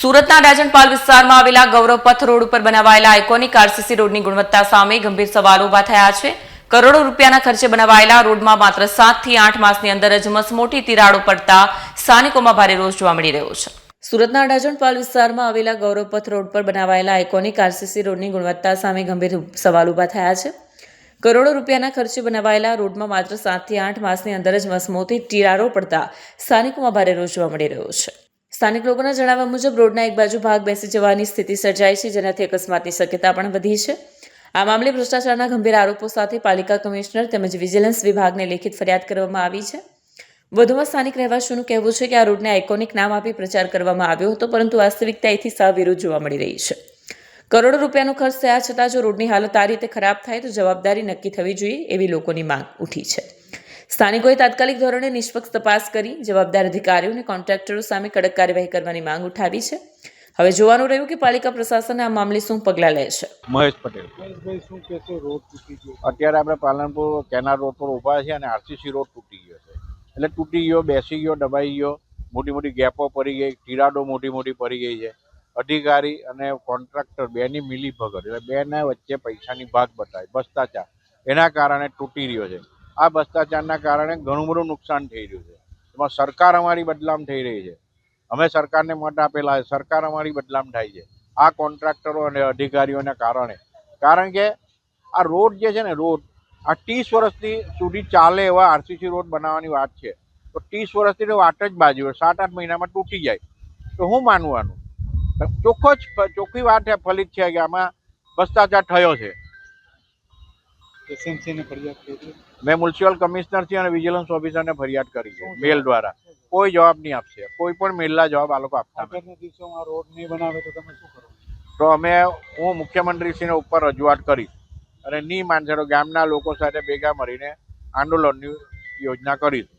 સુરતના રાજનપાલ વિસ્તારમાં આવેલા ગૌરવપથ રોડ ઉપર બનાવાયેલા આઇકોનિક આરસીસી રોડની ગુણવત્તા સામે ગંભીર સવાલો ઊભા થયા છે. કરોડો રૂપિયાના ખર્ચે બનાવાયેલા રોડમાં માત્ર સાતથી આઠ માસની અંદર જ મસમોટી તિરાડો પડતા સ્થાનિકોમાં ભારે રોષ જોવા મળી રહ્યો છે. સુરતના અડાજણપાલ વિસ્તારમાં આવેલા ગૌરવપથ રોડ પર બનાવાયેલા આઇકોનિક આરસીસી રોડની ગુણવત્તા સામે ગંભીર સવાલ ઊભા થયા છે. કરોડો રૂપિયાના ખર્ચે બનાવાયેલા રોડમાં માત્ર સાતથી આઠ માસની અંદર જ મસમોટી તિરાડો પડતા સ્થાનિકોમાં ભારે રોષ જોવા મળી રહ્યો છે. સ્થાનિક લોકોના જણાવ્યા મુજબ, રોડના એક બાજુ ભાગ બેસી જવાની સ્થિતિ સર્જાઈ છે, જેનાથી અકસ્માતની શક્યતા પણ વધી છે. આ મામલે ભ્રષ્ટાચારના ગંભીર આરોપો સાથે પાલિકા કમિશનર તેમજ વિજિલન્સ વિભાગને લેખિત ફરિયાદ કરવામાં આવી છે. વધુમાં સ્થાનિક રહેવાસીઓનું કહેવું છે કે આ રોડને આઇકોનિક નામ આપી પ્રચાર કરવામાં આવ્યો હતો, પરંતુ વાસ્તવિકતા એથી સાવ વિરુદ્ધ જોવા મળી રહી છે. કરોડો રૂપિયાનો ખર્ચ થયા છતાં જો રોડની હાલત આ રીતે ખરાબ થાય તો જવાબદારી નક્કી થવી જોઈએ, એવી લોકોની માંગ ઉઠી છે. સ્થાનિકોએ તાત્કાલિક ધોરણે નિષ્પક્ષ તપાસ કરી જવાબદાર અધિકારીઓ અને કોન્ટ્રાક્ટરો સામે કડક કાર્યવાહી કરવાની માંગ ઉઠાવી છે. હવે જોવાનું રહ્યું કે પાલિકા પ્રશાસન આ મામલે શું પગલાં લે છે. મહેશ પટેલ. મહેશભાઈ શું કહેશો રોડ તૂટી ગયો અત્યારે આપણે પાલનપુર કેનાલ રોડ પર ઊભા છે અને આરસીસી રોડ તૂટી ગયો છે. એટલે તૂટી ગયો બેસી ગયો દબાઈ ગયો. મોટી મોટી ગેપો પડી ગઈ તિરાડો મોટી મોટી પડી ગઈ છે. અધિકારી અને કોન્ટ્રાક્ટર બેની મિલી ભગત એટલે બેના વચ્ચે પૈસાની ભાગ બતાવી ભ્રષ્ટાચાર. એના કારણે તૂટી રહ્યો છે. આ ભ્રષ્ટાચારના કારણે ઘણું બધું નુકસાન થઈ રહ્યું છે. એમાં સરકાર અમારી બદલામ થઈ રહી છે. અમે સરકારને મત આપેલા છે. સરકાર અમારી બદલામ થાય છે. આ કોન્ટ્રાક્ટરો અને અધિકારીઓના કારણે. કારણ કે આ રોડ જે છે ને, રોડ, આ ત્રીસ વર્ષથી સુધી ચાલે એવા આરસીસી રોડ બનાવવાની વાત છે. તો ત્રીસ વર્ષથી તો વાત જ બાજુ હોય. સાત આઠ મહિનામાં તૂટી જાય. તો હું માનવાનું? ચોખ્ખો જ, ચોખ્ખી વાત ફલિત છે કે આમાં ભ્રષ્ટાચાર થયો છે. એસએમસીને ફરિયાદ કરી મેં મ્યુનિસિપલ કમિશનરથી અને વિજિલન્સ ઓફિસરને ફરિયાદ કરી છે મેલ દ્વારા. કોઈ જવાબ નહીં આપશે. કોઈ પણ મેલના જવાબ આ લોકો આપતા આગળના દિવસોમાં રોડ નહીં બનાવે તો તમે શું કરો? તો અમે હું મુખ્યમંત્રીશ્રીને ઉપર રજૂઆત કરીશ અને નહીં માનશે તો ગામના લોકો સાથે ભેગા મળીને આંદોલનની યોજના કરીશ